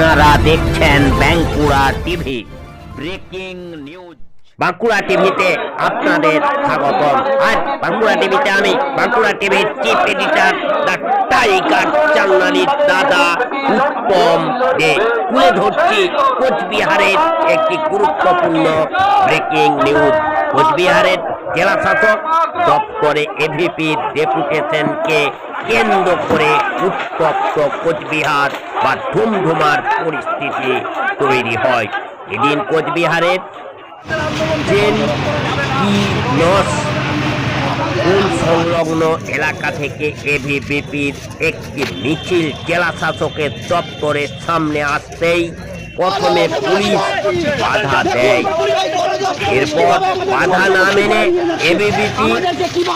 আপনারা দেখছেন Bankura TV, breaking news. Bankura টিভিতে আপনাদের স্বাগত আজ বাঁকুড়া টিভিতে আমি, বাঁকুড়া টিভির চিফ এডিটর দ্য টাইগার চান্নালির দাদা উত্তম দে। তুলে ধরছি কোচবিহারের একটি গুরুত্বপূর্ণ ব্রেকিং নিউজ। কোচবিহারের জেলা শাসক দপ্তরে এভিপি ডেপুটেশনকে কেন্দ্র করে উত্তপ্ত কোচবিহার। বা ধুমধুমার পরিস্থিতি তৈরি হয়। এদিন কোচবিহারের সংলগ্ন এলাকা থেকে এভিবিপির একটি মিছিল জেলা শাসকের দপ্তরের সামনে আসতেই প্রথমে পুলিশ বাধা দেয় এরপর বাধা না মেনে এবিবিপি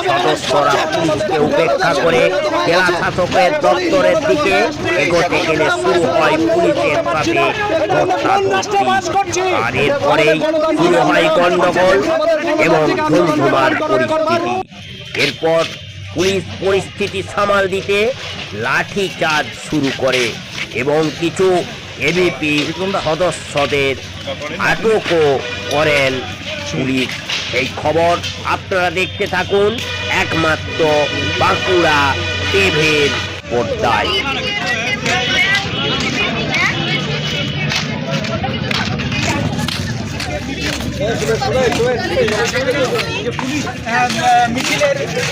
সদস্যরা পুলিশকে উপেক্ষা করে জেলা শাসকের দপ্তরের দিকে এগোতে গেলে শুরু হয় পুলিশের সাথে। আর এরপরেই শুরু হয় গন্ডগোল এবং ধুমধুমার পরিস্থিতি এরপর পুলিশ পরিস্থিতি সামাল দিতে লাঠি চার্জ শুরু করে এবং কিছু এবিপি সদস্যদের আটকও করেন পুলিশ। এই খবর আপনারা দেখতে থাকুন একমাত্র বাঁকুড়া টিভির পর্দায়।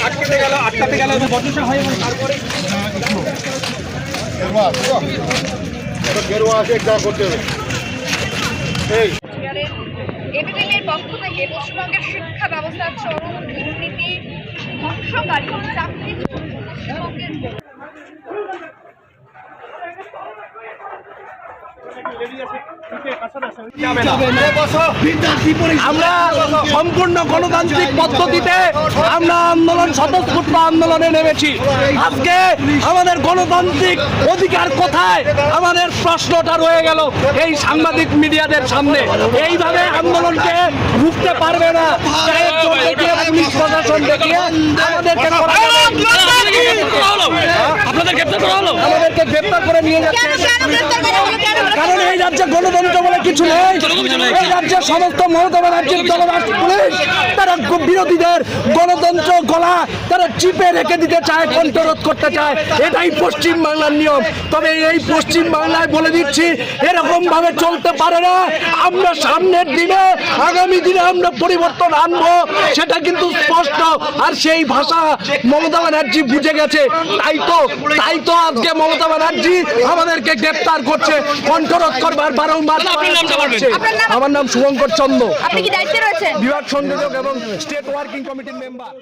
আটকাতে গেল আটকাতে গেল বচসা হয় এবং তারপরে গেরুয়া আছে একটা করতে হবে। এই। এবিভিপির পক্ষ থেকে পশ্চিমবঙ্গের শিক্ষা ব্যবস্থার চরম দুর্নীতি ধ্বংসকারী চাকরি পশ্চিমবঙ্গের আমরা সম্পূর্ণ গণতান্ত্রিক পদ্ধতিতে আমরা আন্দোলন স্বতঃস্ফূর্ত আন্দোলনে নেমেছি আজকে আমাদের গণতান্ত্রিক অধিকার কোথায় আমাদের প্রশ্নটা রয়ে গেল এই সাংবাদিক মিডিয়াদের সামনে এইভাবে আন্দোলনকে রুখতে পারবে না পুলিশ প্রশাসন দেখিয়ে আমাদেরকে গ্রেপ্তার করা হলো? আমাদেরকে গ্রেপ্তার করে নিয়ে যাচ্ছে। কারণ এই রাজ্যে গণতন্ত্র বলে কিছু নেই। এই রাজ্যে সমস্ত মমতা ব্যানার্জির দলরাষ্ট্র পুলিশ তারা বিরোধীদের গণতন্ত্র গলা তারা চিপে রেখে দিতে চায় কণ্ঠরোধ করতে চায়। এটাই পশ্চিম বাংলার নিয়ম। তবে এই পশ্চিম বাংলায় বলে দিচ্ছি এরকম ভাবে চলতে পারে না। আমরা সামনের দিনে আগামী দিনে আমরা পরিবর্তন আনব সেটা কিন্তু স্পষ্ট। আর সেই ভাষা মমতা ব্যানার্জি বুঝে গেছে। তাই তো তাই তো আজকে মমতা ব্যানার্জি আমাদেরকে গ্রেপ্তার করছে কণ্ঠরোধ করবার বারংবার। আমার নাম শুভঙ্কর চন্দ্র। আপনি কি দায়িত্বে রয়েছেন? বিভাগ সংযোজক এবং স্টেট ওয়ার্কিং কমিটির মেম্বার।